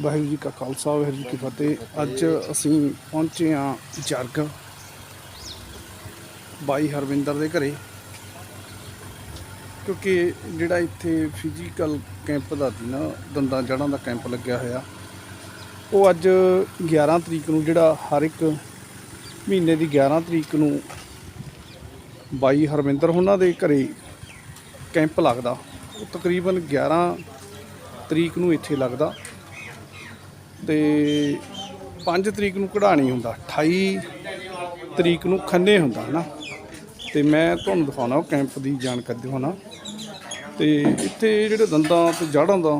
ਵਾਹਿਗੁਰੂ ਜੀ ਕਾ ਖਾਲਸਾ, ਵਾਹਿਗੁਰੂ ਜੀ ਕੀ ਫਤਿਹ। ਅੱਜ ਅਸੀਂ ਪਹੁੰਚੇ ਹਾਂ ਜਰਗ ਬਾਈ ਹਰਵਿੰਦਰ ਦੇ ਘਰੇ। ਕਿਉਂਕਿ ਜਿਹੜਾ ਇੱਥੇ ਫਿਜ਼ੀਕਲ ਕੈਂਪ ਦਾ ਸੀ ਨਾ, ਦੰਦਾਂ ਜੜਾਂ ਦਾ ਕੈਂਪ ਲੱਗਿਆ ਹੋਇਆ। ਉਹ ਅੱਜ 11 ਤਰੀਕ ਨੂੰ, ਜਿਹੜਾ ਹਰ ਇੱਕ ਮਹੀਨੇ ਦੀ 11 ਤਰੀਕ ਨੂੰ ਬਾਈ ਹਰਵਿੰਦਰ ਉਹਨਾਂ ਦੇ ਘਰੇ ਕੈਂਪ ਲੱਗਦਾ। ਉਹ ਤਕਰੀਬਨ 11 ਤਰੀਕ ਨੂੰ ਇੱਥੇ ਲੱਗਦਾ। ਤੇ 5 ਤਰੀਕ ਨੂੰ ਕਢਾਣੀ ਹੁੰਦਾ 28 ਤਰੀਕ ਨੂੰ ਖੰਨੇ ਹੁੰਦਾ ਹੈ ਨਾ ਤੇ ਮੈਂ ਤੁਹਾਨੂੰ ਦਿਖਾਉਣਾ ਉਹ ਕੈਂਪ ਦੀ ਜਾਣਕਾਰੀ ਦਿਖਾਉਣਾ। ਤੇ ਇੱਥੇ ਜਿਹੜੇ ਦੰਦਾਂ ਤੇ ਜੜ੍ਹਾਂ ਦਾ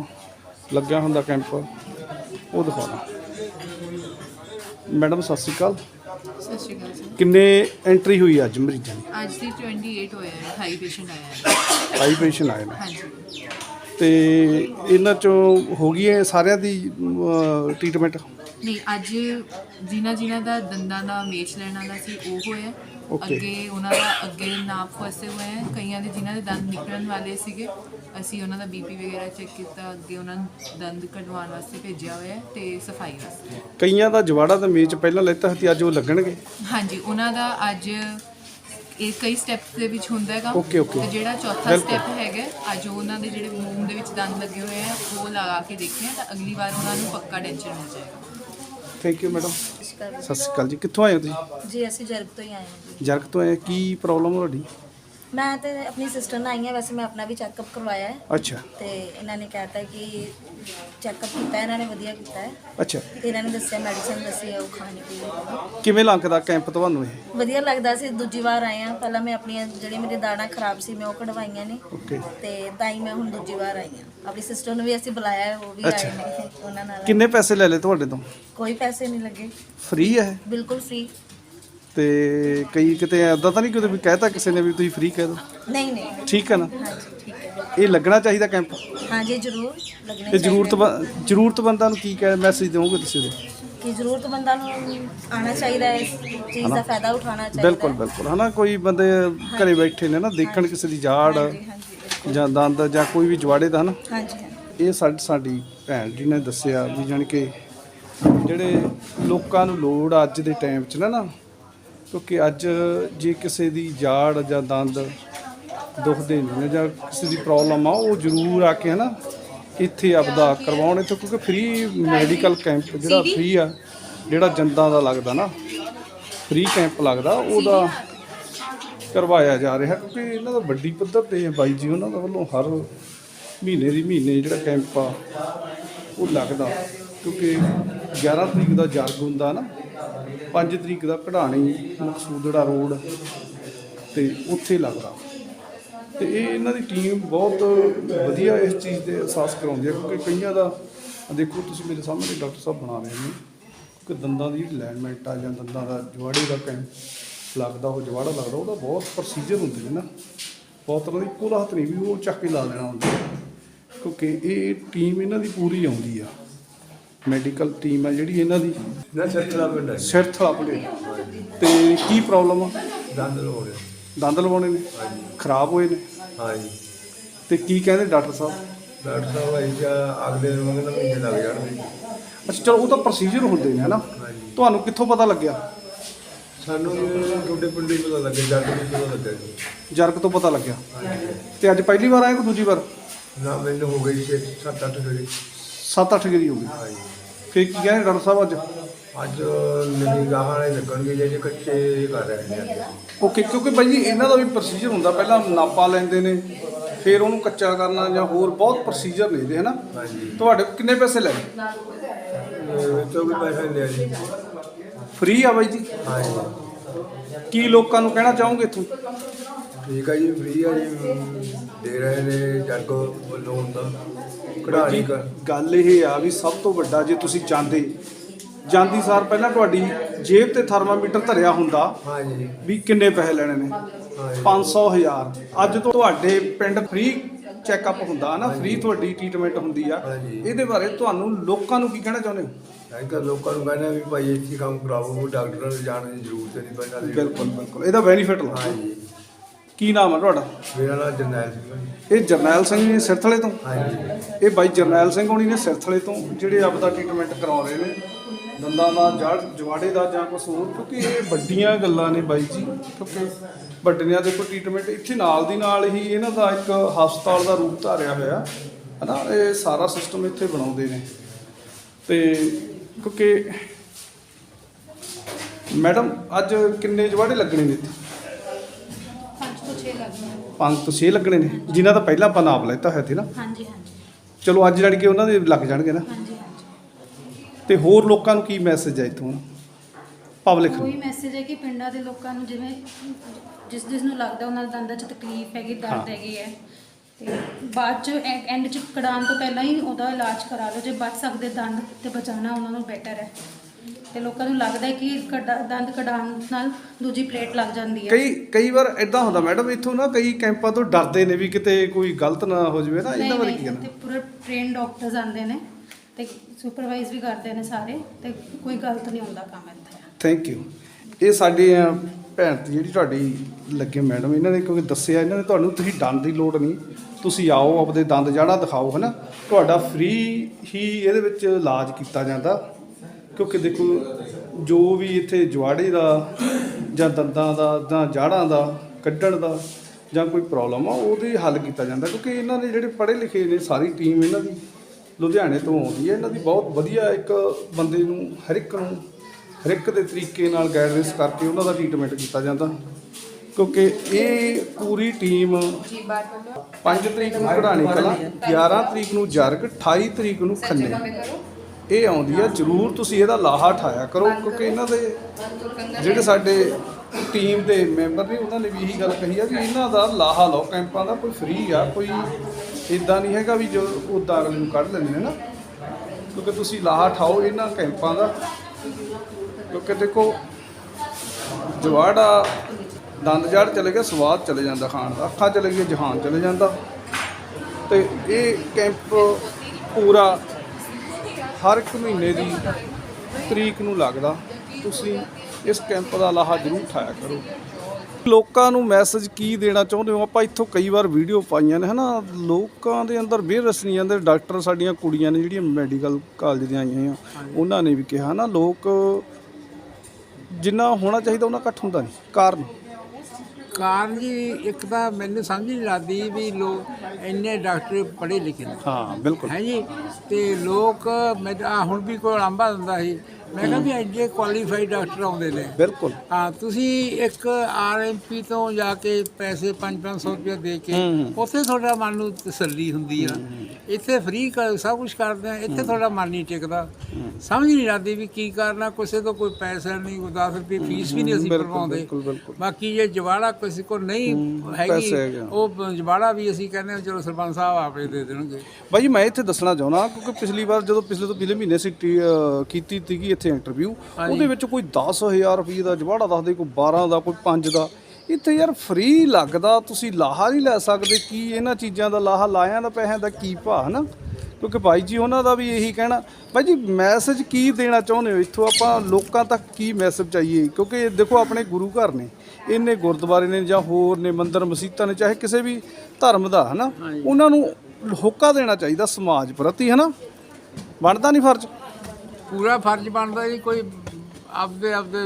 ਲੱਗਿਆ ਹੁੰਦਾ ਕੈਂਪ ਉਹ ਦਿਖਾਉਣਾ। ਮੈਡਮ ਸਤਿ ਸ਼੍ਰੀ ਅਕਾਲ। ਸਤਿ ਸ਼੍ਰੀ ਅਕਾਲ ਸਰ। ਕਿੰਨੇ ਐਂਟਰੀ ਹੋਈ ਅੱਜ ਮਰੀਜ਼ਾਂ ਦੀ? ਅੱਜ ਦੀ 28 ਹੋਇਆ ਹੈ 28 ਪੇਸ਼ੈਂਟ ਆਇਆ ਹੈ ਆਈ ਪੇਸ਼ੈਂਟ ਆਏ ਨੇ। ਹਾਂਜੀ। ਤੇ ਇਹਨਾਂ ਚੋਂ ਹੋ ਗਈ ਹੈ ਸਾਰਿਆਂ ਦੀ ਟ੍ਰੀਟਮੈਂਟ ਨਹੀਂ ਅੱਜ ਜਿਨ੍ਹਾਂ ਜਿਨ੍ਹਾਂ ਦਾ ਦੰਦਾਂ ਦਾ ਮੇਚ ਲੈਣ ਵਾਲਾ ਸੀ ਉਹ ਹੋਇਆ Okay. ਅੱਗੇ ਉਹਨਾਂ ਦਾ ਅੱਗੇ ਨਾਪ ਫਸੇ ਹੋਏ ਹੈ ਕਈਆਂ ਦੇ ਜਿਨ੍ਹਾਂ ਦੇ ਦੰਦ ਨਿਕਲਣ ਵਾਲੇ ਸੀਗੇ ਅਸੀਂ ਉਹਨਾਂ ਦਾ ਬੀਪੀ ਵਗੈਰਾ ਚੈੱਕ ਕੀਤਾ ਅੱਗੇ ਉਹਨਾਂ ਨੂੰ ਦੰਦ ਕਢਵਾਉਣ ਵਾਸਤੇ ਭੇਜਿਆ ਹੋਇਆ ਹੈ ਤੇ ਸਫ਼ਾਈ ਵਾਸਤੇ। ਕਈਆਂ ਦਾ ਜਵਾੜਾ ਤੇ ਮੇਚ ਪਹਿਲਾਂ ਲੈਤਾ ਸੀ ਤੇ ਅੱਜ ਉਹ ਲੱਗਣਗੇ? ਹਾਂਜੀ ਉਹਨਾਂ ਦਾ ਅੱਜ ਇਹ ਕਈ ਸਟੈਪਸ ਦੇ ਵਿੱਚ ਹੁੰਦਾ ਹੈਗਾ। Okay, okay. ਤੇ ਜਿਹੜਾ ਚੌਥਾ ਬਿਲਕੁਲ। ਸਟੈਪ ਹੈਗਾ ਅੱਜ ਉਹਨਾਂ ਦੇ ਜਿਹੜੇ ਮੂੰਹ ਦੇ ਵਿੱਚ ਦੰਦ ਲੱਗੇ ਹੋਏ ਆ ਉਹ ਲਗਾ ਕੇ ਦੇਖਦੇ ਆ ਤਾਂ ਅਗਲੀ ਵਾਰ ਉਹਨਾਂ ਨੂੰ ਪੱਕਾ ਡੈਂਚਰ ਮਿਲ ਜਾਏਗਾ। ਥੈਂਕ ਯੂ ਮੈਡਮ ਸਤਿ ਸ਼੍ਰੀ ਅਕਾਲ। ਜੀ। ਕਿੱਥੋਂ ਆਏ ਹੋ ਤੁਸੀਂ? ਜੀ ਅਸੀਂ ਜਰਗ ਤੋਂ ਹੀ ਆਏ ਹਾਂ ਜੀ। ਜਰਗ ਤੋਂ ਆਏ ਕੀ ਪ੍ਰੋਬਲਮ ਤੁਹਾਡੀ? ਮੈਂ ਤੇ ਆਪਣੀ ਸਿਸਟਰ ਨਾਲ ਆਈ ਹਾਂ ਵੈਸੇ ਮੈਂ ਆਪਣਾ ਵੀ ਚੈੱਕਅਪ ਕਰਵਾਇਆ ਹੈ। ਅੱਛਾ। ਤੇ ਇਹਨਾਂ ਨੇ ਕਹਿਤਾ ਕਿ ਚੈੱਕਅਪ ਕੀਤਾ ਇਹਨਾਂ ਨੇ ਵਧੀਆ ਕੀਤਾ ਹੈ। ਅੱਛਾ। ਤੇ ਇਹਨਾਂ ਨੇ ਦੱਸਿਆ ਮੈਡੀਸਿਨ ਦੱਸੀ ਹੈ ਉਹ ਖਾਣੀ ਹੈ ਕਿਵੇਂ ਲੱਗਦਾ ਕੈਂਪ ਤੁਹਾਨੂੰ ਇਹ? ਵਧੀਆ ਲੱਗਦਾ ਸੀ ਦੂਜੀ ਵਾਰ ਆਏ ਹਾਂ। ਪਹਿਲਾਂ ਮੈਂ ਆਪਣੀਆਂ ਜਿਹੜੀ ਮੇਰੀ ਦਾੜਾਂ ਖਰਾਬ ਸੀ ਮੈਂ ਉਹ ਕਢਵਾਈਆਂ ਨੇ। ਓਕੇ। ਤੇ ਤਾਂ ਹੀ ਮੈਂ ਹੁਣ ਦੂਜੀ ਵਾਰ ਆਈ ਹਾਂ। ਆਪਣੀ ਸਿਸਟਰ ਨੂੰ ਵੀ ਅਸੀਂ ਬੁਲਾਇਆ ਹੈ, ਉਹ ਵੀ। ਆਏ ਨੇ ਉਹਨਾਂ ਨਾਲ। ਕਿੰਨੇ ਪੈਸੇ ਲੈ ਲਏ ਤੁਹਾਡੇ ਤੋਂ? ਕੋਈ ਪੈਸੇ ਨਹੀਂ ਲੱਗੇ। ਫ੍ਰੀ ਹੈ ਬਿਲਕੁਲ ਫ੍ਰੀ ਤੇ ਕਈ ਕਿਤੇ ਐਦਾਂ ਤਾਂ ਨਹੀਂ ਕਿਤੇ ਵੀ ਕਹਿਤਾ ਕਿਸੇ ਨੇ ਵੀ ਤੁਸੀਂ ਫ੍ਰੀ ਕਹਿ ਦਿਓ? ਨਹੀਂ ਨਹੀਂ। ਠੀਕ ਹੈ ਨਾ? ਹਾਂਜੀ ਠੀਕ ਹੈ। ਇਹ ਲੱਗਣਾ ਚਾਹੀਦਾ ਕੈਂਪ ਹਾਂਜੀ ਜ਼ਰੂਰ ਲੱਗਣੇ ਤੇ ਜ਼ਰੂਰਤ ਜ਼ਰੂਰਤਮੰਦਾਂ ਨੂੰ ਕੀ ਕਹਿ ਮੈਸੇਜ ਦਿਓਗੇ ਤੁਸੀਂ ਉਹਦੇ? ਕਿ ਜ਼ਰੂਰਤਮੰਦਾਂ ਨੂੰ ਆਉਣਾ ਚਾਹੀਦਾ ਹੈ ਇਸ ਚੀਜ਼ ਦਾ ਫਾਇਦਾ ਉਠਾਉਣਾ ਚਾਹੀਦਾ ਬਿਲਕੁਲ ਬਿਲਕੁਲ। ਹਨਾ ਕੋਈ ਬੰਦੇ ਘਰੇ ਬੈਠੇ ਨੇ ਨਾ ਦੇਖਣ ਕਿਸੇ ਦੀ ਜਾੜ ਜਾਂ ਦੰਦ ਜਾਂ ਕੋਈ ਵੀ ਜਵਾੜੇ ਦਾ ਹਨਾ? ਹਾਂਜੀ ਹਾਂਜੀ। ਇਹ ਸਾਡੀ ਸਾਡੀ ਭੈਣ ਜੀ ਨੇ ਦੱਸਿਆ ਵੀ ਜਾਣੀ ਕਿ ਜਿਹੜੇ ਲੋਕਾਂ ਨੂੰ ਲੋੜ ਆ ਅੱਜ ਦੇ ਟਾਈਮ 'ਚ ਨਾ ਨਾ ਕਿਉਂਕਿ ਅੱਜ ਜੇ ਕਿਸੇ ਦੀ ਜਾੜ ਜਾਂ ਦੰਦ ਦੁਖਦੇ ਨੇ ਜਾਂ ਕਿਸੇ ਦੀ ਪ੍ਰੋਬਲਮ ਆ ਉਹ ਜ਼ਰੂਰ ਆ ਕੇ ਹਨਾ ਇੱਥੇ ਆਪਦਾ ਕਰਵਾਉਣ। ਇੱਥੇ ਕਿਉਂਕਿ ਫ੍ਰੀ ਮੈਡੀਕਲ ਕੈਂਪ ਜਿਹੜਾ ਫ੍ਰੀ ਆ ਜਿਹੜਾ ਜਨਤਾ ਦਾ ਲੱਗਦਾ ਨਾ ਫ੍ਰੀ ਕੈਂਪ ਲੱਗਦਾ ਉਹਦਾ ਕਰਵਾਇਆ ਜਾ ਰਿਹਾ। ਕਿਉਂਕਿ ਇਹਨਾਂ ਦਾ ਵੱਡੀ ਪੱਧਰ ਤੇ ਹੈ ਬਾਈ ਜੀ ਉਹਨਾਂ ਦਾ ਵੱਲੋਂ ਹਰ ਮਹੀਨੇ ਦੀ ਮਹੀਨੇ ਜਿਹੜਾ ਕੈਂਪ ਆ ਉਹ ਲੱਗਦਾ। ਕਿਉਂਕਿ 11 ਤਰੀਕ ਦਾ ਜਰਗ ਹੁੰਦਾ ਨਾ 5 ਤਰੀਕ ਦਾ ਕਢਾਣੀ ਮਕਸੂਦੜਾ ਰੋਡ ਤੇ ਉੱਥੇ ਲੱਗਦਾ। ਤੇ ਇਹ ਇਹਨਾਂ ਦੀ ਟੀਮ ਬਹੁਤ ਵਧੀਆ ਇਸ ਚੀਜ਼ ਦੇ ਅਹਿਸਾਸ ਕਰਾਉਂਦੀ ਹੈ ਕਿਉਂਕਿ ਕਈਆਂ ਦਾ, ਦੇਖੋ ਤੁਸੀਂ ਮੇਰੇ ਸਾਹਮਣੇ ਡਾਕਟਰ ਸਾਹਿਬ ਬਣਾ ਰਹੇ ਨੇ, ਕਿ ਦੰਦਾਂ ਦੀ ਅਲਾਈਨਮੈਂਟ ਆ ਜਾਂ ਦੰਦਾਂ ਦਾ ਜਵਾੜੇ ਦਾ ਕੈਂਪ ਲੱਗਦਾ, ਉਹ ਜਵਾੜਾ ਲੱਗਦਾ, ਉਹਦਾ ਬਹੁਤ ਪ੍ਰੋਸੀਜਰ ਹੁੰਦੇ ਨੇ ਨਾ। ਬਹੁਤ ਤਰ੍ਹਾਂ ਦੀ ਇੱਕੋ ਹੱਥ ਨਹੀਂ ਵੀ ਉਹ ਚੱਕ ਕੇ ਲਾ ਦੇਣਾ ਹੁੰਦਾ। ਕਿਉਂਕਿ ਇਹ ਟੀਮ ਇਹਨਾਂ ਦੀ ਪੂਰੀ ਆਉਂਦੀ ਆ। ਮੈਡੀਕਲ ਟੀਮ ਆ ਜਿਹੜੀ ਇਹਨਾਂ ਦੀ। ਨਾ ਪਿੰਡ ਹੈ। ਸਿਰ ਥਲਾਪੜੇ ਤੇ ਕੀ ਪ੍ਰੋਬਲਮ ਆ? ਦੰਦ ਹੋ ਰਿਹਾ ਦੰਦ ਲਵਾਉਣੇ ਨੇ? ਖਰਾਬ ਹੋਏ ਨੇ? ਹਾਂਜੀ। ਤੇ ਕੀ ਕਹਿੰਦੇ ਡਾਕਟਰ ਸਾਹਿਬ? ਡਾਕਟਰ ਸਾਹਿਬ ਆਈ ਜਾਂ ਅਗਲੇ ਨੂੰ ਕਹਿੰਦਾ ਮਹੀਨੇ ਲੱਗ ਜਾਣਗੇ। ਅੱਛਾ ਚਲੋ ਉਹ ਤਾਂ ਪ੍ਰੋਸੀਜਰ ਹੁੰਦੇ ਨੇ ਹਨਾ? ਹਾਂਜੀ। ਤੁਹਾਨੂੰ ਕਿੱਥੋਂ ਪਤਾ ਲੱਗਿਆ? ਸਾਨੂੰ ਤੁਹਾਡੇ ਪਿੰਡ ਹੀ ਪਤਾ ਲੱਗਿਆ ਜੱਟ ਨੂੰ ਪਤਾ ਲੱਗਿਆ ਜੀ। ਜਰਗ ਤੋਂ ਪਤਾ ਲੱਗਿਆ। ਤੇ ਅੱਜ ਪਹਿਲੀ ਵਾਰ ਆਏ ਕਿ ਦੂਜੀ ਵਾਰ? ਨਾ ਮੈਨੂੰ ਹੋ ਗਈ 7-8 ਘੜੀ 7-8 ਗਰੀ ਹੋ ਗਈ। ਹਾਂਜੀ। ਫਿਰ ਕੀ ਕਹਿੰਦੇ ਡਾਕਟਰ ਸਾਹਿਬ ਅੱਜ? ਅੱਜ ਨਹੀਂ ਗਾਹਾਂ ਨੇ ਲੱਗਣਗੇ ਜੇ ਜੇ ਕੱਚੇ ਕਰ ਰਹੇ ਨੇ ਅੱਜ। ਓਕੇ ਕਿਉਂਕਿ ਬਾਈ ਜੀ ਇਹਨਾਂ ਦਾ ਵੀ ਪ੍ਰੋਸੀਜਰ ਹੁੰਦਾ ਪਹਿਲਾਂ ਨਾਪਾ ਲੈਂਦੇ ਨੇ ਫਿਰ ਉਹਨੂੰ ਕੱਚਾ ਕਰਨਾ ਜਾਂ ਹੋਰ ਬਹੁਤ ਪ੍ਰੋਸੀਜਰ ਨੇ ਇਹਦੇ ਹਨਾ? ਹਾਂਜੀ। ਤੁਹਾਡੇ ਕੋਲ ਕਿੰਨੇ ਪੈਸੇ ਲੈ ਇਹ ਤੋਂ ਵੀ ਪੈਸਾ ਲਿਆ ਜੀ ਫ੍ਰੀ ਆ ਬਾਈ ਜੀ? ਹਾਂਜੀ। ਕੀ ਲੋਕਾਂ ਨੂੰ ਕਹਿਣਾ ਚਾਹੋਗੇ ਇੱਥੋਂ? ਠੀਕ ਹੈ ਜੀ ਫ੍ਰੀ ਆ ਜੀ ਦੇ ਰਹੇ ਨੇ ਜੱਗ ਵੱਲੋਂ ਹੁੰਦਾ ਕਢਾਣੀ ਕਰ ਗੱਲ ਇਹ ਆ ਵੀ ਸਭ ਤੋਂ ਵੱਡਾ ਜੇ ਤੁਸੀਂ ਜਾਂਦੇ ਜਾਂਦੀ ਸਾਰ ਪਹਿਲਾਂ ਤੁਹਾਡੀ ਜੇਬ ਤੇ ਥਰਮਾਮੀਟਰ ਧਰਿਆ ਹੁੰਦਾ ਹਾਂਜੀ। ਵੀ ਕਿੰਨੇ ਪੈਸੇ ਲੈਣੇ ਨੇ? ਹਾਂਜੀ। 500 ਹਜ਼ਾਰ। ਅੱਜ ਤੋਂ ਤੁਹਾਡੇ ਪਿੰਡ ਫ੍ਰੀ ਚੈੱਕਅਪ ਹੁੰਦਾ ਨਾ ਫ੍ਰੀ ਤੁਹਾਡੀ ਟ੍ਰੀਟਮੈਂਟ ਹੁੰਦੀ ਆ। ਇਹਦੇ ਬਾਰੇ ਤੁਹਾਨੂੰ ਲੋਕਾਂ ਨੂੰ ਕੀ ਕਹਿਣਾ ਚਾਹੁੰਦੇ ਹੋ? ਕੱਲ੍ਹ ਲੋਕਾਂ ਨੂੰ ਕਹਿੰਦੇ ਵੀ ਭਾਈ ਇੱਥੇ ਕੰਮ ਕਰਾਓ ਡਾਕਟਰਾਂ ਨੂੰ ਜਾਣ ਦੀ ਜ਼ਰੂਰਤ ਨਹੀਂ ਪੈਣਾ ਬਿਲਕੁਲ ਬਿਲਕੁਲ। ਇਹਦਾ ਬੈਨੀਫਿਟ ਲਓ। ਹਾਂਜੀ। ਕੀ ਨਾਮ ਹੈ ਤੁਹਾਡਾ? ਮੇਰਾ ਨਾਮ ਜਰਨੈਲ ਸਿੰਘ ਹੈ। ਇਹ ਜਰਨੈਲ ਸਿੰਘ ਜੀ ਸਿਰਥਲੇ ਤੋਂ? ਹਾਂਜੀ। ਇਹ ਬਾਈ ਜਰਨੈਲ ਸਿੰਘ ਹੋਣੀ ਨੇ ਸਿਰਥਲੇ ਤੋਂ ਜਿਹੜੇ ਆਪਦਾ ਟ੍ਰੀਟਮੈਂਟ ਕਰਵਾ ਰਹੇ ਨੇ। ਦੰਦਾਂ ਦਾ ਜੜ ਜਵਾੜੇ ਦਾ ਜਾਂ ਕੁਛ ਹੋਰ ਕਿਉਂਕਿ ਇਹ ਵੱਡੀਆਂ ਗੱਲਾਂ ਨੇ ਬਾਈ ਜੀ। ਕਿਉਂਕਿ ਵੱਡਿਆਂ ਦੇ ਕੋਈ ਟ੍ਰੀਟਮੈਂਟ ਇੱਥੇ ਨਾਲ ਦੀ ਨਾਲ ਹੀ ਇਹਨਾਂ ਦਾ ਇੱਕ ਹਸਪਤਾਲ ਦਾ ਰੂਪ ਧਾਰਿਆ ਹੋਇਆ। ਹਨਾ ਇਹ ਸਾਰਾ ਸਿਸਟਮ ਇੱਥੇ ਬਣਾਉਂਦੇ ਨੇ। ਤੇ ਕਿਉਂਕਿ ਮੈਡਮ ਅੱਜ ਕਿੰਨੇ ਜਵਾੜੇ ਲੱਗਣੇ ਨੇ ਇੱਥੇ? ਪੰਜ ਤੋਂ 6 ਲੱਗਣੇ ਨੇ ਜਿਨ੍ਹਾਂ ਦਾ ਪਹਿਲਾਂ ਆਪਾਂ ਨਾਪ ਲੈਤਾ ਹੋਇਆ ਸੀ ਨਾ। ਹਾਂਜੀ ਹਾਂਜੀ। ਚਲੋ ਅੱਜ ਜਾਣੀ ਕਿ ਉਹਨਾਂ ਦੇ ਲੱਗ ਜਾਣਗੇ ਨਾ। ਹਾਂਜੀ ਹਾਂਜੀ। ਤੇ ਹੋਰ ਲੋਕਾਂ ਨੂੰ ਕੀ ਮੈਸੇਜ ਹੈ ਇਥੋਂ? ਪਬਲਿਕ ਨੂੰ। ਕੋਈ ਮੈਸੇਜ ਹੈ ਕਿ ਪਿੰਡਾਂ ਦੇ ਲੋਕਾਂ ਨੂੰ ਜਿਵੇਂ ਜਿਸ ਜਿਸ ਨੂੰ ਲੱਗਦਾ ਉਹਨਾਂ ਦੇ ਦੰਦਾਂ 'ਚ ਤਕਲੀਫ ਹੈਗੀ। ਦਰਦ ਹੈਗੀ ਹੈ ਤੇ ਬਾਅਦ 'ਚ ਐਂਡ 'ਚ ਕਢਾਉਣ ਤੋਂ ਪਹਿਲਾਂ ਹੀ ਉਹਦਾ ਇਲਾਜ ਕਰਾ ਲਓ ਜੇ ਬਚ ਸਕਦੇ ਦੰਦ ਤੇ ਬਚਾਉਣਾ ਉਹਨਾਂ ਨੂੰ ਬੈਟਰ ਹੈ। ਤੇ ਲੋਕਾਂ ਨੂੰ ਲੱਗਦਾ ਹੈ ਕਿ ਕਢਾ- ਦੰਦ ਕਢਾਉਣ ਨਾਲ ਦੂਜੀ ਪਲੇਟ ਲੱਗ ਜਾਂਦੀ ਹੈ। ਕਈ ਕਈ ਵਾਰ ਇਦਾਂ ਹੁੰਦਾ ਮੈਡਮ ਇੱਥੋਂ ਨਾ ਕਈ ਕੈਂਪਾਂ ਤੋਂ ਡਰਦੇ ਨੇ ਵੀ ਕਿਤੇ ਕੋਈ ਗਲਤ ਨਾ ਹੋ ਜਾਵੇ ਨਾ ਇਹਨਾਂ ਬਾਰੇ ਕੀ ਨਹੀਂ ਕਹਿਣਾ? ਤੇ ਪੂਰੇ ਟ੍ਰੇਨ ਡਾਕਟਰਸ ਆਉਂਦੇ ਨੇ ਤੇ ਸੁਪਰਵਾਈਜ਼ ਵੀ ਕਰਦੇ ਨੇ ਸਾਰੇ ਤੇ ਕੋਈ ਗਲਤ ਨਹੀਂ ਹੁੰਦਾ ਕੰਮ ਇੱਥੇ। ਥੈਂਕ ਯੂ ਇਹ ਸਾਡੇ ਅਹ, ਭੈਣ ਤੇ ਜਿਹੜੀ ਤੁਹਾਡੀ ਲੱਗੇ ਮੈਡਮ ਇਹਨਾਂ ਨੇ ਕਿਉਂਕਿ ਦੱਸਿਆ ਇਹਨਾਂ ਨੇ ਤੁਹਾਨੂੰ ਤੁਸੀਂ ਦੰਦ ਦੀ ਲੋੜ ਨਹੀਂ। ਤੁਸੀਂ ਆਓ ਆਪਦੇ ਦੰਦ ਜਾੜਾ ਦਿਖਾਓ ਹਨਾ? ਤੁਹਾਡਾ ਫ੍ਰੀ ਹੀ ਇਹਦੇ ਵਿੱਚ ਇਲਾਜ ਕੀਤਾ ਜਾਂਦਾ। ਕਿਉਂਕਿ ਦੇਖੋ, ਜੋ ਵੀ ਇੱਥੇ ਜਵਾੜੇ ਦਾ ਜਾਂ ਦੰਦਾਂ ਦਾ ਜਾਂ ਜਾੜਾਂ ਦਾ ਕੱਢਣ ਦਾ ਜਾਂ ਕੋਈ ਪ੍ਰੋਬਲਮ ਆ, ਉਹਦੇ ਹੱਲ ਕੀਤਾ ਜਾਂਦਾ। ਕਿਉਂਕਿ ਇਹਨਾਂ ਦੇ ਜਿਹੜੇ ਪੜ੍ਹੇ ਲਿਖੇ ਨੇ, ਸਾਰੀ ਟੀਮ ਇਹਨਾਂ ਦੀ ਲੁਧਿਆਣੇ ਤੋਂ ਆਉਂਦੀ ਹੈ। ਇਹਨਾਂ ਦੀ ਬਹੁਤ ਵਧੀਆ ਇੱਕ ਬੰਦੇ ਨੂੰ, ਹਰ ਇੱਕ ਨੂੰ, ਹਰ ਇੱਕ ਦੇ ਤਰੀਕੇ ਨਾਲ ਗਾਈਡੈਂਸ ਕਰਕੇ ਉਹਨਾਂ ਦਾ ਟ੍ਰੀਟਮੈਂਟ ਕੀਤਾ ਜਾਂਦਾ। ਕਿਉਂਕਿ ਇਹ ਪੂਰੀ ਟੀਮ 5 ਤਰੀਕ ਨੂੰ ਕਢਾਣੀ ਕਲਾ 11 ਤਰੀਕ ਨੂੰ ਜਰਗ 28 ਤਰੀਕ ਨੂੰ ਖੰਨੇ। ਇਹ ਆਉਂਦੀ ਆ ਜਰੂਰ ਤੁਸੀਂ ਇਹਦਾ ਲਾਹਾ ਠਾਇਆ ਕਰੋ ਕਿਉਂਕਿ ਇਹਨਾਂ ਦੇ ਜਿਹੜੇ ਸਾਡੇ ਟੀਮ ਦੇ ਮੈਂਬਰ ਨੇ ਉਹਨਾਂ ਨੇ ਵੀ ਇਹੀ ਗੱਲ ਕਹੀ ਆ ਵੀ ਇਹਨਾਂ ਦਾ ਲਾਹਾ ਲਓ ਕੈਂਪਾਂ ਦਾ ਕੋਈ ਫ੍ਰੀ ਆ ਕੋਈ ਇਦਾਂ ਨਹੀਂ ਹੈਗਾ ਵੀ ਜੋ ਉਦਾਂ ਅਗਲੇ ਨੂੰ ਕੱਢ ਲੈਂਦੇ ਨੇ ਨਾ। ਕਿਉਂਕਿ ਤੁਸੀਂ ਲਾਹਾ ਠਾਓ ਇਹਨਾਂ ਕੈਂਪਾਂ ਦਾ। ਕਿਉਂਕਿ ਦੇਖੋ ਜਵਾੜਾ ਦੰਦ ਜੜ ਚਲੇ ਗਿਆ ਸਵਾਦ ਚਲੇ ਜਾਂਦਾ ਖਾਣ ਦਾ ਅੱਖਾਂ ਚਲੇ ਗਈਆਂ ਜਹਾਨ ਚਲੇ ਜਾਂਦਾ। ਤੇ ਇਹ ਕੈਂਪ ਪੂਰਾ ਹਰ ਇੱਕ ਮਹੀਨੇ ਦੀ ਤਰੀਕ ਨੂੰ ਲੱਗਦਾ। ਤੁਸੀਂ ਇਸ ਕੈਂਪ ਦਾ ਲਾਹਾ ਜ਼ਰੂਰ ਉਠਾਇਆ ਕਰੋ। ਲੋਕਾਂ ਨੂੰ ਮੈਸੇਜ ਕੀ ਦੇਣਾ ਚਾਹੁੰਦੇ ਹੋ? ਆਪਾਂ ਇੱਥੋਂ ਕਈ ਵਾਰ ਵੀਡੀਓ ਪਾਈਆਂ ਨੇ, ਹਨਾ? ਲੋਕਾਂ ਦੇ ਅੰਦਰ ਬੇਰਸ ਨਹੀਂ ਜਾਂਦੇ ਡਾਕਟਰ ਸਾਡੀਆਂ ਕੁੜੀਆਂ ਨੇ ਜਿਹੜੀਆਂ ਮੈਡੀਕਲ ਕਾਲਜ ਦੀਆਂ ਆਈਆਂ ਆ, ਉਹਨਾਂ ਨੇ ਵੀ ਕਿਹਾ ਨਾ ਲੋਕ ਜਿੰਨਾ ਹੋਣਾ ਚਾਹੀਦਾ, ਉਹਨਾਂ ਘੱਟ ਹੁੰਦਾ ਨਹੀਂ। ਕਾਰਨ? ਕਾਰਨ ਜੀ ਇੱਕ ਤਾਂ ਮੈਨੂੰ ਸਮਝ ਨਹੀਂ ਲੱਗਦੀ ਵੀ ਲੋਕ ਇੰਨੇ ਡਾਕਟਰ ਪੜ੍ਹੇ ਲਿਖੇ ਨੇ। ਹਾਂ ਬਿਲਕੁਲ। ਹੈ ਜੀ? ਤੇ ਲੋਕ ਮੈਂ ਆਹ ਹੁਣ ਵੀ ਕੋਈ ਆਂਬਾ ਦਿੰਦਾ ਸੀ। ਮੈਂ ਕਿਹਾ ਵੀ ਐਡੇ ਕੁਆਲੀਫਾਈਡ ਡਾਕਟਰ ਆਉਂਦੇ ਨੇ। ਬਿਲਕੁਲ। ਹਾਂ ਤੁਸੀਂ ਇੱਕ ਆਰਐਮਪੀ ਤੋਂ ਜਾ ਕੇ ਪੈਸੇ 5-500 ਰੁਪਏ ਦੇ ਕੇ ਉੱਥੇ ਤੁਹਾਡਾ ਮਨ ਨੂੰ ਤਸੱਲੀ ਹੁੰਦੀ ਆ। ਇੱਥੇ ਫ੍ਰੀ ਸਭ ਕੁਝ ਕਰਦੇ ਆ। ਇੱਥੇ ਤੁਹਾਡਾ ਮਨ ਨਹੀਂ ਟਿਕਦਾ। ਸਮਝ ਨਹੀਂ ਲੱਗਦੀ ਵੀ ਕੀ ਕਰਨਾ ਕਿਸੇ ਤੋਂ ਕੋਈ ਪੈਸਾ ਨਹੀਂ ਕੋਈ 10 ਰੁਪਏ ਫੀਸ ਵੀ ਨਹੀਂ ਅਸੀਂ ਭਰਵਾਉਂਦੇ। ਬਾਕੀ ਜੇ ਜਵਾੜਾ ਕਿਸੇ ਕੋਲ ਨਹੀਂ ਹੈਗੀ। ਉਹ ਜਵਾੜਾ ਵੀ ਅਸੀਂ ਕਹਿੰਦੇ ਹਾਂ ਚਲੋ ਸਰਪੰਚ ਸਾਹਿਬ ਆਪੇ ਦੇ ਦੇਣਗੇ। ਜੀ, ਮੈਂ ਇੱਥੇ ਦੱਸਣਾ ਚਾਹੁੰਦਾ ਕਿਉਂਕਿ ਪਿਛਲੀ ਵਾਰ ਜਦੋਂ ਪਿਛਲੇ ਤੋਂ ਪਿਛਲੇ ਮਹੀਨੇ ਸੀ ਕੀਤੀ ਸੀਗੀ ਇੱਥੇ ਇੰਟਰਵਿਊ ਉਹਦੇ ਵਿੱਚ ਕੋਈ 10000 ਰੁਪਏ ਦਾ ਜਵਾੜਾ ਦੱਸਦੇ ਕੋਈ 12 ਦਾ ਕੋਈ 5 ਦਾ। ਇੱਥੇ ਯਾਰ ਫ੍ਰੀ ਲੱਗਦਾ ਤੁਸੀਂ ਲਾਹਾ ਨਹੀਂ ਲੈ ਸਕਦੇ ਕੀ ਇਹਨਾਂ ਚੀਜ਼ਾਂ ਦਾ ਲਾਹਾ ਲਾਇਆਂ ਦਾ ਪੈਸਿਆਂ ਦਾ ਕੀ ਭਾਅ ਹਨਾ? ਕਿਉਂਕਿ ਬਾਈ ਜੀ ਉਹਨਾਂ ਦਾ ਵੀ ਇਹੀ ਕਹਿਣਾ। ਬਾਈ ਜੀ ਮੈਸੇਜ ਕੀ ਦੇਣਾ ਚਾਹੁੰਦੇ ਹੋ? ਇੱਥੋਂ ਆਪਾਂ ਲੋਕਾਂ ਤੱਕ ਕੀ ਮੈਸੇਜ ਚਾਹੀਏ? ਕਿਉਂਕਿ ਦੇਖੋ ਆਪਣੇ ਗੁਰੂ ਘਰ ਨੇ। ਇੰਨੇ ਗੁਰਦੁਆਰੇ ਨੇ ਜਾਂ ਹੋਰ ਨੇ ਮੰਦਿਰ ਮਸੀਤਾਂ ਨੇ ਚਾਹੇ ਕਿਸੇ ਵੀ ਧਰਮ ਦਾ ਹਨਾ? ਉਹਨਾਂ ਨੂੰ ਹੋਕਾ ਦੇਣਾ ਚਾਹੀਦਾ ਸਮਾਜ ਪ੍ਰਤੀ ਹਨਾ? ਬਣਦਾ ਨਹੀਂ ਫਰਜ਼? ਪੂਰਾ ਫਰਜ਼ ਬਣਦਾ ਜੀ ਕੋਈ ਆਪਦੇ ਆਪਦੇ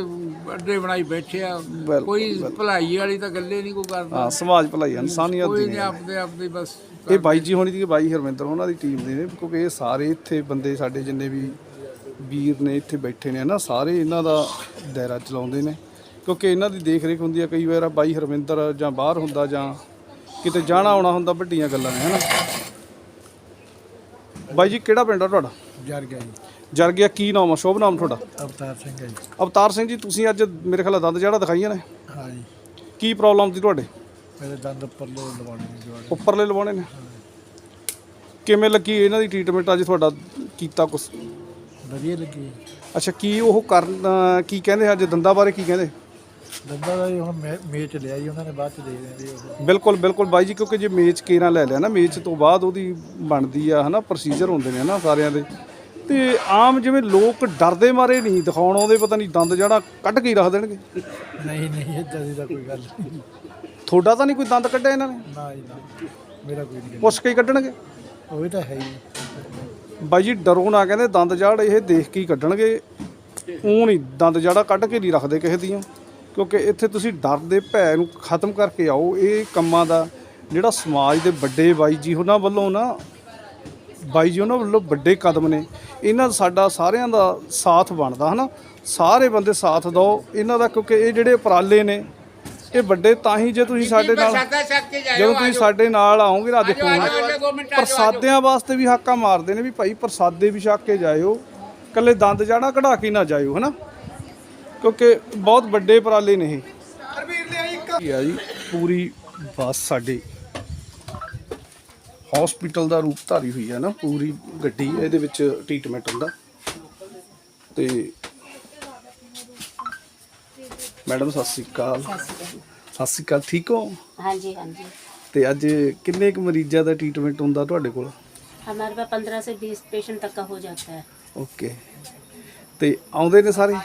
ਅੱਡੇ ਬਣਾਈ ਬੈਠੇ ਆ। ਕੋਈ ਭਲਾਈ ਵਾਲੀ ਤਾਂ ਗੱਲੇ ਨਹੀਂ ਕੋਈ ਕਰਦਾ। ਹਾਂ ਸਮਾਜ ਭਲਾਈ ਇਨਸਾਨੀਅਤ ਕੋਈ ਦੀ ਨਹੀਂ ਨਹੀਂ। ਆਪਦੇ ਆਪਦੇ ਬਸ ਇਹ ਬਾਈ ਜੀ ਹੋਣੀ ਦੀ ਬਾਈ ਹਰਮਿੰਦਰ ਉਹਨਾਂ ਦੀ ਟੀਮ ਦੇ ਨੇ ਕਿਉਂਕਿ ਇਹ ਸਾਰੇ ਇੱਥੇ ਬੰਦੇ ਸਾਡੇ ਜਿੰਨੇ ਵੀ ਵੀਰ ਨੇ ਇੱਥੇ ਬੈਠੇ ਨੇ ਨਾ ਸਾਰੇ ਇਹਨਾਂ ਦਾ ਦਾਇਰਾ ਚਲਾਉਂਦੇ ਨੇ। ਕਿਉਂਕਿ ਇਹਨਾਂ ਦੀ ਦੇਖ ਰੇਖ ਹੁੰਦੀ ਆ ਕਈ ਵਾਰ ਬਾਈ ਹਰਮਿੰਦਰ ਜਾਂ ਬਾਹਰ ਹੁੰਦਾ ਜਾਂ ਕਿਤੇ ਜਾਣਾ ਆਉਣਾ ਹੁੰਦਾ ਵੱਡੀਆਂ ਗੱਲਾਂ ਨੇ ਹਨਾ। ਬਾਈ ਜੀ ਕਿਹੜਾ ਪਿੰਡ ਆ ਤੁਹਾਡਾ? ਜਰ ਗਿਆ ਜੀ। ਜਰਗਿਆ ਕੀ ਨਾਮ ਆ? ਸ਼ੁਭ ਨਾਮ ਤੁਹਾਡਾ? ਅਵਤਾਰ ਸਿੰਘ ਹੈ ਜੀ। ਅਵਤਾਰ ਸਿੰਘ ਜੀ ਤੁਸੀਂ ਅੱਜ ਮੇਰੇ ਖਿਆਲ ਦੰਦ ਜਿਹੜਾ ਦਿਖਾਈਆਂ ਨੇ? ਹਾਂ ਜੀ। ਕੀ ਪ੍ਰੋਬਲਮ ਸੀ ਤੁਹਾਡੇ? ਮੇਰੇ ਦੰਦ ਪਰਲੇ ਲਵਾਉਣੇ ਨੇ ਜਵਾੜੇ। ਉੱਪਰਲੇ ਲਵਾਉਣੇ ਨੇ? ਕਿਵੇਂ ਲੱਗੀ ਇਹਨਾਂ ਦੀ ਟ੍ਰੀਟਮੈਂਟ ਅੱਜ ਤੁਹਾਡਾ ਕੀਤਾ ਕੁਛ? ਵਧੀਆ ਲੱਗੀ। ਅੱਛਾ ਕੀ ਉਹ ਕਰਨ ਕੀ ਕਹਿੰਦੇ ਅੱਜ? ਦੰਦਾਂ ਬਾਰੇ ਕੀ ਕਹਿੰਦੇ? ਦੰਦਾਂ ਦਾ ਜੀ ਹੁਣ ਮੇ- ਮੇਚ ਲਿਆ ਜੀ ਉਹਨਾਂ ਨੇ ਬਾਅਦ ਚ ਦੇ ਦਿੰਦੇ ਉਹ। ਬਿਲਕੁਲ ਬਿਲਕੁਲ ਬਾਈ ਜੀ ਕਿਉਂਕਿ ਜੇ ਮੇਚ ਕੇਰਾਂ ਲੈ ਲਿਆ ਨਾ ਮੇਚ ਤੋਂ ਬਾਅਦ ਉਹਦੀ ਬਣਦੀ ਆ ਹਨਾ ਪ੍ਰੋਸੀਜਰ ਹੁੰਦੇ ਨੇ ਨਾ ਸਾਰਿਆਂ ਦੇ। ਤੇ ਆਮ ਜਿਵੇਂ ਲੋਕ ਡਰਦੇ ਮਾਰੇ ਨਹੀਂ ਦਿਖਾਉਣ ਆਉਂਦੇ ਪਤਾ ਨਹੀਂ ਦੰਦ ਜਿਹੜਾ ਕੱਢ ਕੇ ਹੀ ਰੱਖ ਦੇਣਗੇ। ਨਹੀਂ ਨਹੀਂ ਇਦਾਂ ਦੀ ਤਾਂ ਕੋਈ ਗੱਲ ਨਹੀਂ। ਤੁਹਾਡਾ ਤਾਂ ਨਹੀਂ ਕੋਈ ਦੰਦ ਕੱਢਿਆ ਇਹਨਾਂ ਨੇ? ਨਾ ਜੀ ਨਾ। ਮੇਰਾ ਕੋਈ ਨਹੀਂ। ਪੁੱਛ ਕੇ ਹੀ ਕੱਢਣਗੇ? ਉਹ ਤਾਂ ਹੈ ਹੀ। ਬਾਈ ਜੀ ਡਰੋ ਨਾ ਕਹਿੰਦੇ ਦੰਦ ਜੜ ਇਹ ਦੇਖ ਕੇ ਹੀ ਕੱਢਣਗੇ। ਊਂ ਨਹੀਂ ਦੰਦ ਜੜਾ ਕੱਢ ਕੇ ਨਹੀਂ ਰੱਖਦੇ ਕਿਸੇ ਦੀਆਂ। ਕਿਉਂਕਿ ਇੱਥੇ ਤੁਸੀਂ ਡਰ ਦੇ ਭੈ ਨੂੰ ਖਤਮ ਕਰਕੇ ਆਓ। ਇਹ ਕੰਮਾਂ ਦਾ ਜਿਹੜਾ ਸਮਾਜ ਦੇ ਵੱਡੇ ਬਾਈ ਜੀ ਉਹਨਾਂ ਵੱਲੋਂ ਨਾ ਬਾਈ ਜੀ ਉਹਨਾਂ ਵੱਲੋਂ ਵੱਡੇ ਕਦਮ ਨੇ। ਇਹਨਾਂ ਦਾ ਸਾਡਾ ਸਾਰਿਆਂ ਦਾ ਸਾਥ ਬਣਦਾ ਹਨਾ? ਸਾਰੇ ਬੰਦੇ ਸਾਥ ਦਿਓ। ਇਹਨਾਂ ਦਾ ਕਿਉਂਕਿ ਇਹ ਜਿਹੜੇ ਉਪਰਾਲੇ ਨੇ ਇਹ ਵੱਡੇ ਤਾਂ ਹੀ ਜੇ ਤੁਸੀਂ ਸਾਡੇ ਨਾਲ ਸਾਦਾ ਛੱਕ ਕੇ ਜਾਇਓ ਜਦੋਂ ਤੁਸੀਂ ਸਾਡੇ ਨਾਲ ਆਓਗੇ ਨਾ ਦੇਖੋ ਪ੍ਰਸਾਦਿਆਂ ਵਾਸਤੇ ਵੀ ਹਾਕਾ ਮਾਰਦੇ ਨੇ ਵੀ ਭਾਈ ਪ੍ਰਸਾਦੇ ਵੀ ਛੱਕ ਕੇ ਜਾਇਓ। ਕੱਲੇ ਦੰਦ ਜਾਣਾ ਕਢਾ ਕੇ ਨਾ ਜਾਇਓ ਹਨਾ? ਕਿਉਂਕਿ ਬਹੁਤ ਵੱਡੇ ਉਪਰਾਲੇ ਨੇ ਇਹ। ਇਹ ਆ ਜੀ ਪੂਰੀ ਬੱਸ ਸਾਡੇ ਹਸਪੀਟਲ ਦਾ ਰੂਪ ਧਾਰੀ ਹੋਈ ਹੈ ਨਾ ਪੂਰੀ ਗੱਡੀ ਇਹਦੇ ਵਿੱਚ ਟ੍ਰੀਟਮੈਂਟ ਹੁੰਦਾ। ਤੇ ਮੈਡਮ ਸਤਿ ਸ਼੍ਰੀ ਅਕਾਲ ਸਤਿ ਸ਼੍ਰੀ ਅਕਾਲ ਠੀਕ ਹੋ ਹਾਂਜੀ ਹਾਂਜੀ ਤੇ ਅੱਜ ਕਿੰਨੇ ਕੁ ਮਰੀਜ਼ਾਂ ਦਾ ਟ੍ਰੀਟਮੈਂਟ ਹੁੰਦਾ ਤੁਹਾਡੇ ਕੋਲ हमारे पास पंद्रह से बीस पेशेंट तक का हो जाता है ਓਕੇ ਤੇ ਆਉਂਦੇ ਨੇ ਸਾਰੇ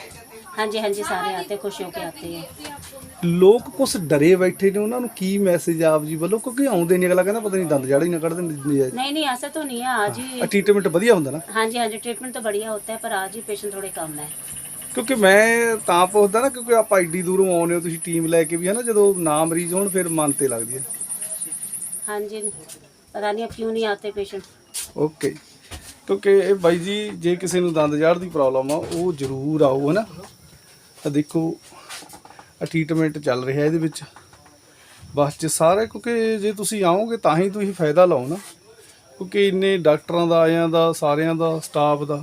हाँ जी हाँ जी सारे आते हैं खुश होके आते हैं ਲੋਕ ਕੁਛ ਡਰੇ ਬੈਠੇ ਨੇ ਉਹਨਾਂ ਨੂੰ ਕੀ ਮੈਸੇਜ ਆਪ ਜੀ ਵੱਲੋਂ ਕਿਉਂਕਿ ਆਉਂਦੇ ਨਹੀਂ ਅਗਲਾ ਕਹਿੰਦਾ ਪਤਾ ਨਹੀਂ ਦੰਦ ਜੜ ਹੀ ਨਾ ਕੱਢ ਦਿੰਦੇ नहीं नहीं ऐसा तो नहीं है आज ही ਟ੍ਰੀਟਮੈਂਟ ਵਧੀਆ ਹੁੰਦਾ ਨਾ हाँ जी हाँ जी ट्रीटमेंट तो बढ़िया होता है पर आज ही पेशेंट थोड़े कम है ਕਿਉਂਕਿ ਮੈਂ ਤਾਂ ਪੁੱਛਦਾ ਨਾ ਕਿਉਂਕਿ ਆਪਾਂ ਐਡੀ ਦੂਰੋਂ ਆਉਂਦੇ ਹੋ ਤੁਸੀਂ ਟੀਮ ਲੈ ਕੇ ਵੀ ਹਨਾ ਜਦੋਂ ਨਾ ਮਰੀਜ਼ ਹੋਣ ਫਿਰ ਮਨ ਤੇ ਲੱਗਦੀ ਹੈ हाँ जी पता नहीं अब क्यों नहीं आते पेशेंट ਓਕੇ ਕਿਉਂਕਿ ਇਹ ਬਾਈ ਜੀ ਜੇ ਕਿਸੇ ਨੂੰ ਦੰਦ ਜਾੜ ਦੀ ਪ੍ਰੋਬਲਮ ਆ ਉਹ ਜ਼ਰੂਰ ਆਓ ਹਨਾ ਆ ਦੇਖੋ ਆ ਟ੍ਰੀਟਮੈਂਟ ਚੱਲ ਰਿਹਾ ਇਹਦੇ ਵਿੱਚ ਬਸ ਚ ਸਾਰੇ ਕਿਉਂਕਿ ਜੇ ਤੁਸੀਂ ਆਓਗੇ ਤਾਂ ਹੀ ਤੁਸੀਂ ਫਾਇਦਾ ਲਓ ਨਾ ਕਿਉਂਕਿ ਇੰਨੇ ਡਾਕਟਰਾਂ ਦਾ ਆਇਆਂ ਦਾ ਸਾਰਿਆਂ ਦਾ ਸਟਾਫ ਦਾ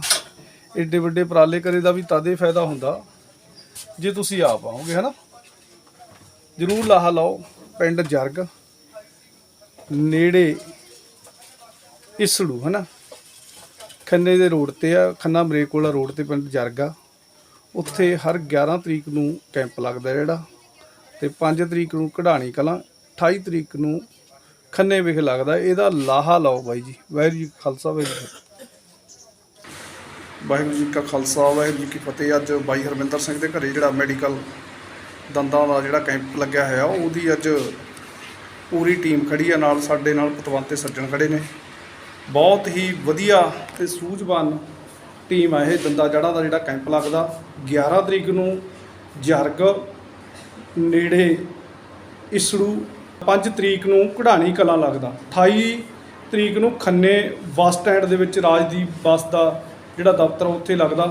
ਏਡੇ ਵੱਡੇ ਉਪਰਾਲੇ ਕਰੇ ਦਾ ਵੀ ਤਦੇ ਫਾਇਦਾ ਹੁੰਦਾ, ਜੇ ਤੁਸੀਂ ਆਪ ਆਓਗੇ, ਹਨਾ? ਜ਼ਰੂਰ ਲਾਹਾ ਲਾਓ, ਪਿੰਡ ਜਰਗ, ਨੇੜੇ ਇਸੜੂ ਹਨਾ? ਖੰਨੇ ਦੇ ਰੋਡ ਤੇ ਆ, ਖੰਨਾ ਮਰੇਕੋਲਾ ਰੋਡ ਤੇ ਪਿੰਡ ਜਰਗਾ ਉੱਥੇ ਹਰ 11 ਤਰੀਕ ਨੂੰ ਕੈਂਪ ਲੱਗਦਾ ਜਿਹੜਾ, ਤੇ 5 ਤਰੀਕ ਨੂੰ ਕਢਾਣੀ ਕਲਾਂ 28 ਤਰੀਕ ਨੂੰ ਖੰਨੇ ਵਿਖੇ ਲੱਗਦਾ। ਇਹਦਾ ਲਾਹਾ ਲਾਓ ਬਾਈ ਜੀ, ਵਾਹਿਗੁਰੂ ਜੀ ਖਾਲਸਾ, ਵਾਹਿਗੁਰੂ ਜੀ ਵਾਹਿਗੁਰੂ ਜੀ ਕਾ ਖਾਲਸਾ, ਵਾਹਿਗੁਰੂ ਜੀ ਕੀ ਫਤਿਹ। ਅੱਜ ਬਾਈ ਹਰਮਿੰਦਰ ਸਿੰਘ ਦੇ ਘਰੇ ਜਿਹੜਾ ਮੈਡੀਕਲ ਦੰਦਾਂ ਦਾ ਜਿਹੜਾ ਕੈਂਪ ਲੱਗਿਆ ਹੋਇਆ, ਉਹਦੀ ਅੱਜ ਪੂਰੀ ਟੀਮ ਖੜੀ ਆ ਨਾਲ ਸਾਡੇ ਨਾਲ ਪਤਵੰਤੇ ਸੱਜਣ ਖੜੇ ਨੇ। ਬਹੁਤ ਹੀ ਵਧੀਆ ਤੇ ਸੂਝਵਾਨ ਟੀਮ ਆ ਇਹ ਦੰਦਾ ਜੜਾਂ ਦਾ ਜਿਹੜਾ ਕੈਂਪ ਲੱਗਦਾ। 11 ਤਰੀਕ ਨੂੰ ਜਰਗ, ਨੇੜੇ ਇਸੜੂ 5 ਤਰੀਕ ਨੂੰ ਕਢਾਣੀ ਕਲਾਂ ਲੱਗਦਾ। 28 ਤਰੀਕ ਨੂੰ ਖੰਨੇ ਬੱਸ ਸਟੈਂਡ ਦੇ ਵਿੱਚ ਰਾਜਦੀਪ ਬੱਸ ਦਾ ਜਿਹੜਾ ਦਫ਼ਤਰ ਉੱਥੇ ਲੱਗਦਾ।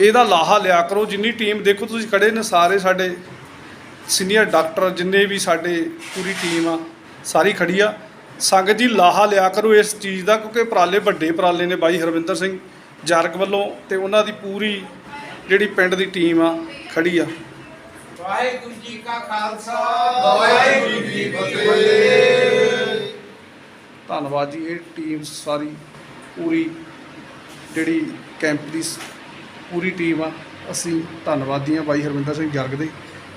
ਇਹਦਾ ਲਾਹਾ ਲਿਆ ਕਰੋ ਜਿੰਨੀ ਟੀਮ ਦੇਖੋ ਤੁਸੀਂ ਖੜੇ ਨੇ ਸਾਰੇ ਸਾਡੇ ਸੀਨੀਅਰ ਡਾਕਟਰ ਜਿੰਨੇ ਵੀ ਸਾਡੇ ਪੂਰੀ ਟੀਮ ਆ ਸਾਰੀ ਖੜੀ ਆ। ਸੰਗਤ ਜੀ ਲਾਹਾ ਲਿਆ ਕਰੋ ਇਸ ਚੀਜ਼ ਦਾ ਕਿਉਂਕਿ ਉਪਰਾਲੇ ਵੱਡੇ ਉਪਰਾਲੇ ਨੇ ਬਾਈ ਹਰਵਿੰਦਰ ਸਿੰਘ ਜਾਰਗ ਵੱਲੋਂ ਤੇ ਉਹਨਾਂ ਦੀ ਪੂਰੀ ਜਿਹੜੀ ਪਿੰਡ ਦੀ ਟੀਮ ਆ ਖੜੀ ਆ। ਵਾਹਿਗੁਰੂ ਜੀ ਕਾ ਖਾਲਸਾ। ਧੰਨਵਾਦ ਜੀ ਇਹ ਟੀਮ ਸਾਰੀ ਪੂਰੀ ਜਿਹੜੀ ਕੈਂਪ ਦੀ ਸ- ਪੂਰੀ ਟੀਮ ਆ, ਅਸੀਂ ਧੰਨਵਾਦੀ ਹਾਂ ਬਾਈ ਹਰਵਿੰਦਰ ਸਿੰਘ ਜਰਗ ਦੇ,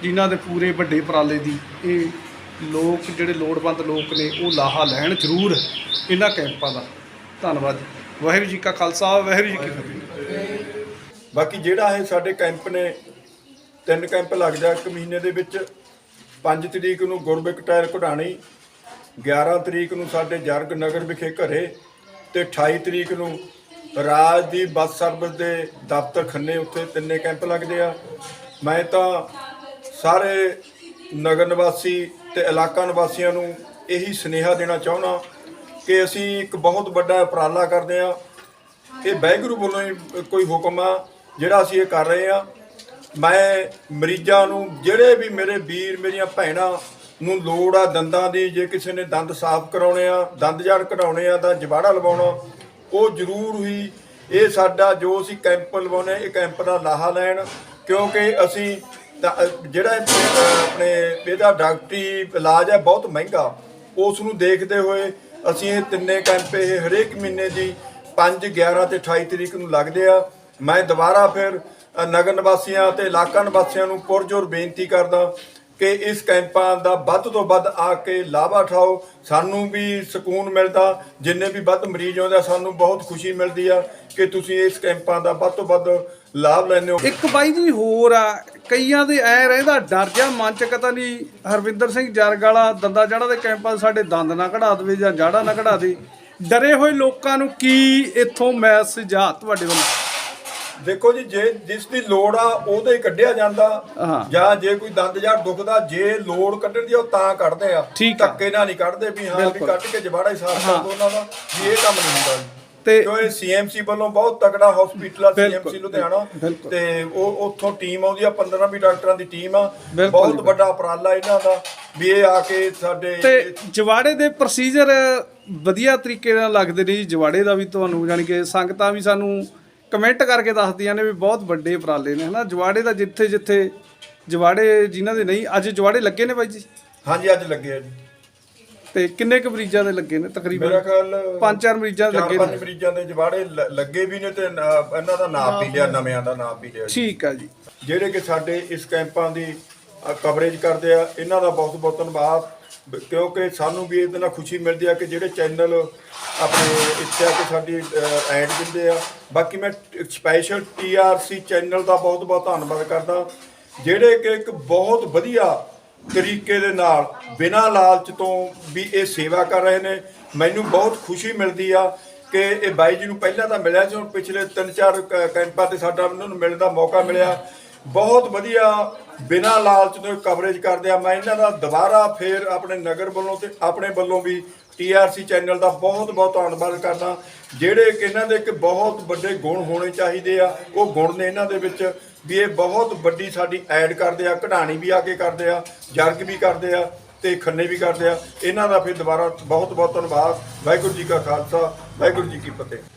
ਜਿਨ੍ਹਾਂ ਦੇ ਪੂਰੇ ਵੱਡੇ ਉਪਰਾਲੇ ਦੀ ਇਹ ਲੋਕ, ਜਿਹੜੇ ਲੋੜਵੰਦ ਲੋਕ ਨੇ, ਉਹ ਲਾਹਾ ਲੈਣ ਜ਼ਰੂਰ ਇਹਨਾਂ ਕੈਂਪਾਂ ਦਾ। ਧੰਨਵਾਦ। ਵਾਹਿਗੁਰੂ ਜੀ ਕਾ ਖਾਲਸਾ, ਵਾਹਿਗੁਰੂ ਜੀ ਕੀ ਫਤਿਹ। ਬਾਕੀ ਜਿਹੜਾ ਇਹ ਸਾਡੇ ਕੈਂਪ ਨੇ, ਤਿੰਨ ਕੈਂਪ ਲੱਗਦਾ ਇੱਕ ਮਹੀਨੇ ਦੇ ਵਿੱਚ। 5 ਤਰੀਕ ਨੂੰ ਗੁਰਬਿਕ ਟਾਇਰ ਕਢਾਣੀ 11 ਤਰੀਕ ਨੂੰ ਸਾਡੇ ਜਰਗ ਨਗਰ ਵਿਖੇ ਘਰੇ, ਤੇ 28 ਤਰੀਕ ਨੂੰ ਰਾਜ ਦੀ ਬੱਸ ਸਰਵਿਸ ਦੇ ਦਫ਼ਤਰ ਖੰਨੇ ਉੱਥੇ ਤਿੰਨੇ ਕੈਂਪ ਲੱਗਦੇ ਆ। ਮੈਂ ਤਾਂ ਸਾਰੇ ਨਗਰ ਨਿਵਾਸੀ ਤੇ ਇਲਾਕਾ ਨਿਵਾਸੀਆਂ ਨੂੰ ਇਹੀ ਸੁਨੇਹਾ ਦੇਣਾ ਚਾਹੁੰਦਾ ਕਿ ਅਸੀਂ ਇੱਕ ਬਹੁਤ ਵੱਡਾ ਉਪਰਾਲਾ ਕਰਦੇ ਆ ਇਹ ਵਾਹਿਗੁਰੂ ਵੱਲੋਂ ਹੀ ਕੋਈ ਹੁਕਮ ਆ, ਜਿਹੜਾ ਅਸੀਂ ਇਹ ਕਰ ਰਹੇ ਆ ਮੈਂ ਮਰੀਜ਼ਾਂ ਨੂੰ, ਜਿਹੜੇ ਵੀ ਮੇਰੇ ਵੀਰ, ਮੇਰੀਆਂ ਭੈਣਾਂ ਨੂੰ ਲੋੜ ਆ ਦੰਦਾਂ ਦੀ, ਜੇ ਕਿਸੇ ਨੇ ਦੰਦ ਸਾਫ਼ ਕਰਾਉਣੇ ਆ, ਦੰਦ ਜੜ ਕਢਾਉਣੇ ਆ ਤਾਂ ਜਵਾੜਾ ਲਵਾਉਣਾ ਉਹ ਜ਼ਰੂਰ ਹੀ ਇਹ ਸਾਡਾ ਜੋ ਅਸੀਂ ਕੈਂਪ ਲਵਾਉਣੇ ਇਹ ਕੈਂਪ ਦਾ ਲਾਹਾ ਲੈਣ, ਕਿਉਂਕਿ ਅਸੀਂ ਜਿਹੜਾ ਆਪਣੇ ਇਹਦਾ ਡਾਕਟਰੀ ਇਲਾਜ ਹੈ, ਬਹੁਤ ਮਹਿੰਗਾ। ਉਸ ਨੂੰ ਦੇਖਦੇ ਹੋਏ ਅਸੀਂ ਇਹ ਤਿੰਨੇ ਕੈਂਪ, ਇਹ ਹਰੇਕ ਮਹੀਨੇ ਦੀ 5 11 ਤੇ 28 ਤਰੀਕ ਨੂੰ ਲੱਗਦੇ ਆ। ਮੈਂ ਦੁਬਾਰਾ ਫਿਰ ਨਗਰ ਨਿਵਾਸੀਆਂ ਤੇ ਇਲਾਕਾ ਨਿਵਾਸੀਆਂ ਨੂੰ ਪੁਰਜੋਰ ਬੇਨਤੀ ਕਰਦਾ ਕਿ ਇਸ ਕੈਂਪਾਂ ਦਾ ਵੱਧ ਤੋਂ ਵੱਧ ਆ ਕੇ ਲਾਭ ਉਠਾਓ। ਸਾਨੂੰ ਵੀ ਸਕੂਨ ਮਿਲਦਾ। ਜਿੰਨੇ ਵੀ ਵੱਧ ਮਰੀਜ਼ ਆਉਂਦੇ ਆ, ਸਾਨੂੰ ਬਹੁਤ ਖੁਸ਼ੀ ਮਿਲਦੀ ਆ ਕਿ ਤੁਸੀਂ ਇਸ ਕੈਂਪਾਂ ਦਾ ਵੱਧ ਤੋਂ ਵੱਧ ਲਾਭ ਲੈਂਦੇ ਹੋ। ਇੱਕ ਬਾਈ ਜੀ ਹੋਰ ਆ, ਕਈਆਂ ਦੇ ਐ ਰਹਿੰਦਾ ਡਰ ਜਾ ਮਨ ਚ ਕਤਾ ਨਹੀਂ, ਹਰਵਿੰਦਰ ਸਿੰਘ ਜਰਗ ਵਾਲਾ ਦੰਦਾ ਜੜਾ ਦੇ ਕੈਂਪਾਂ ਸਾਡੇ ਦੰਦ ਨਾ ਕਢਾ ਦੇਵੇ ਜਾਂ ਜਾੜਾ ਨਾ ਕਢਾ ਦੇ ਡਰੇ ਹੋਏ ਲੋਕਾਂ ਨੂੰ ਕੀ ਇੱਥੋਂ ਮੈਸੇਜ ਆ ਤੁਹਾਡੇ ਵੱਲੋਂ? ਦੇਖੋ ਜੀ ਜੇ ਜਿਸ ਦੀ ਲੋੜ ਆ ਉਹਦੇ ਹੀ ਕੱਢਿਆ ਜਾਂਦਾ ਜਾਂ ਜੇ ਕੋਈ ਦੰਦ ਜਾਂ ਦੁਖਦਾ ਜੇ ਲੋੜ ਕੱਢਣ ਦੀ ਉਹ ਤਾਂ ਕੱਢਦੇ ਆ। ਧੱਕੇ ਨਾਲ ਨਹੀਂ ਕੱਢਦੇ ਵੀ ਹਾਂ ਵੀ। ਕੱਢ ਕੇ ਜਵਾੜਾ ਹੀ ਸਾਫ਼ ਕਰ ਦੋ ਉਹਨਾਂ ਦਾ ਵੀ ਇਹ ਕੰਮ ਨਹੀਂ ਹੁੰਦਾ ਜੀ ਤੇ ਕਿਉਂ ਇਹ ਸੀਐਮਸੀ ਵੱਲੋਂ ਬਹੁਤ ਤਕੜਾ ਹਸਪੀਟਲ ਆ ਸੀਐਮਸੀ ਲੁਧਿਆਣਾ। ਤੇ ਉਹ ਉੱਥੋਂ ਟੀਮ ਆਉਂਦੀ ਆ 15 ਵੀ ਡਾਕਟਰਾਂ ਦੀ ਟੀਮ ਆ ਬਹੁਤ ਜੀ। ਵੱਡਾ ਉਪਰਾਲਾ ਇਹਨਾਂ ਦਾ ਵੀ ਇਹ ਆ ਕੇ ਸਾਡੇ ਤੇ ਜਵਾੜੇ ਦੇ ਪ੍ਰੋਸੀਜਰ ਵਧੀਆ ਤਰੀਕੇ ਨਾਲ ਲੱਗਦੇ ਨੇ ਜੀ ਜਵਾੜੇ ਦਾ ਵੀ ਤੁਹਾਨੂੰ ਜਾਣੀ ਕਿ ਸੰਗਤਾਂ ਵੀ ਸਾਨੂੰ ਕਮੈਂਟ ਕਰਕੇ ਦੱਸਦੀਆਂ ਨੇ ਵੀ ਬਹੁਤ ਵੱਡੇ ਉਪਰਾਲੇ ਨੇ ਹਨਾ? ਜਵਾੜੇ ਦਾ ਜਿੱਥੇ ਜਿੱਥੇ ਜਵਾੜੇ ਜਿਨ੍ਹਾਂ ਦੇ ਨਹੀਂ ਅੱਜ ਜਵਾੜੇ ਲੱਗੇ ਨੇ ਬਾਈ ਜੀ? ਹਾਂਜੀ ਅੱਜ ਲੱਗੇ ਆ ਜੀ। ਤੇ ਕਿੰਨੇ ਕੁ ਮਰੀਜ਼ਾਂ ਦੇ ਲੱਗੇ ਨੇ ਮੇਰਾ ਤਕਰੀਬਨ ਖਿਆਲ ਪੰਜ ਚਾਰ ਮਰੀਜ਼ਾਂ ਦੇ ਚਾਰ ਲੱਗੇ ਪੰਜ ਨੇ। ਮਰੀਜ਼ਾਂ ਦੇ ਜਵਾੜੇ ਲ- ਲੱਗੇ ਵੀ ਨੇ ਤੇ ਨਾ- ਇਹਨਾਂ ਦਾ ਨਾਮ ਵੀ ਲਿਆ ਨਵਿਆਂ ਦਾ ਨਾਮ ਵੀ ਲਿਆ ਜੀ। ਠੀਕ ਆ ਜੀ। ਜਿਹੜੇ ਕਿ ਸਾਡੇ ਇਸ ਕੈਂਪਾਂ ਦੀ ਕਵਰੇਜ ਕਰਦੇ ਆ ਇਹਨਾਂ ਦਾ ਬਹੁਤ ਬਹੁਤ ਧੰਨਵਾਦ। ਬ- ਕਿਉਂਕਿ ਸਾਨੂੰ ਵੀ ਇਹਦੇ ਨਾਲ ਖੁਸ਼ੀ ਮਿਲਦੀ ਆ ਕਿ ਜਿਹੜੇ ਚੈਨਲ ਆਪਣੇ ਇੱਥੇ ਆ ਕੇ ਸਾਡੀ ਐਡ ਦਿੰਦੇ ਆ। ਬਾਕੀ ਮੈਂ ਸਪੈਸ਼ਲ ਟੀਆਰਸੀ ਚੈਨਲ ਦਾ ਬਹੁਤ ਬਹੁਤ ਧੰਨਵਾਦ ਕਰਦਾ। ਜਿਹੜੇ ਕਿ ਇੱਕ ਬਹੁਤ ਵਧੀਆ ਤਰੀਕੇ ਦੇ ਨਾਲ, ਬਿਨਾਂ ਲਾਲਚ ਤੋਂ ਵੀ ਇਹ ਸੇਵਾ ਕਰ ਰਹੇ ਨੇ, ਮੈਨੂੰ ਬਹੁਤ ਖੁਸ਼ੀ ਮਿਲਦੀ ਆ ਕਿ ਇਹ ਬਾਈ ਜੀ ਨੂੰ ਪਹਿਲਾਂ ਤਾਂ ਮਿਲਿਆ ਸੀ, ਹੁਣ ਪਿਛਲੇ 3-4 ਕੈਂਪਾਂ ਤੇ ਸਾਡਾ ਉਹਨਾਂ ਨੂੰ ਮਿਲਣ ਦਾ ਮੌਕਾ ਮਿਲਿਆ। ਬਹੁਤ ਵਧੀਆ ਬਿਨਾਂ ਲਾਲਚ ਤੋਂ ਕਵਰੇਜ ਕਰਦੇ ਆ। ਮੈਂ ਇਹਨਾਂ ਦਾ ਦੁਬਾਰਾ ਫੇਰ ਆਪਣੇ ਨਗਰ ਵੱਲੋਂ ਤੇ ਆਪਣੇ ਵੱਲੋਂ ਵੀ ਟੀਆਰਸੀ ਚੈਨਲ ਦਾ ਬਹੁਤ ਬਹੁਤ ਧੰਨਵਾਦ ਕਰਦਾ। ਜਿਹੜੇ ਕਿ ਇਹਨਾਂ ਦੇ ਇੱਕ ਬਹੁਤ ਵੱਡੇ ਗੁਣ ਹੋਣੇ ਚਾਹੀਦੇ ਆ, ਉਹ ਗੁਣ ਨੇ ਇਹਨਾਂ ਦੇ ਵਿੱਚ ਵੀ ਇਹ ਬਹੁਤ ਵੱਡੀ ਸਾਡੀ ਐਡ ਕਰਦੇ ਆ, ਕਢਾਣੀ ਵੀ ਆ ਕੇ ਕਰਦੇ ਆ, ਜਰਗ ਵੀ ਕਰਦੇ ਆ ਤੇ ਖੰਨੇ ਵੀ ਕਰਦੇ ਆ। ਇਹਨਾਂ ਦਾ ਫਿਰ ਦੁਬਾਰਾ ਬਹੁਤ ਬਹੁਤ ਧੰਨਵਾਦ। ਵਾਹਿਗੁਰੂ ਜੀ ਕਾ ਖਾਲਸਾ, ਵਾਹਿਗੁਰੂ ਜੀ ਕੀ ਫਤਿਹ।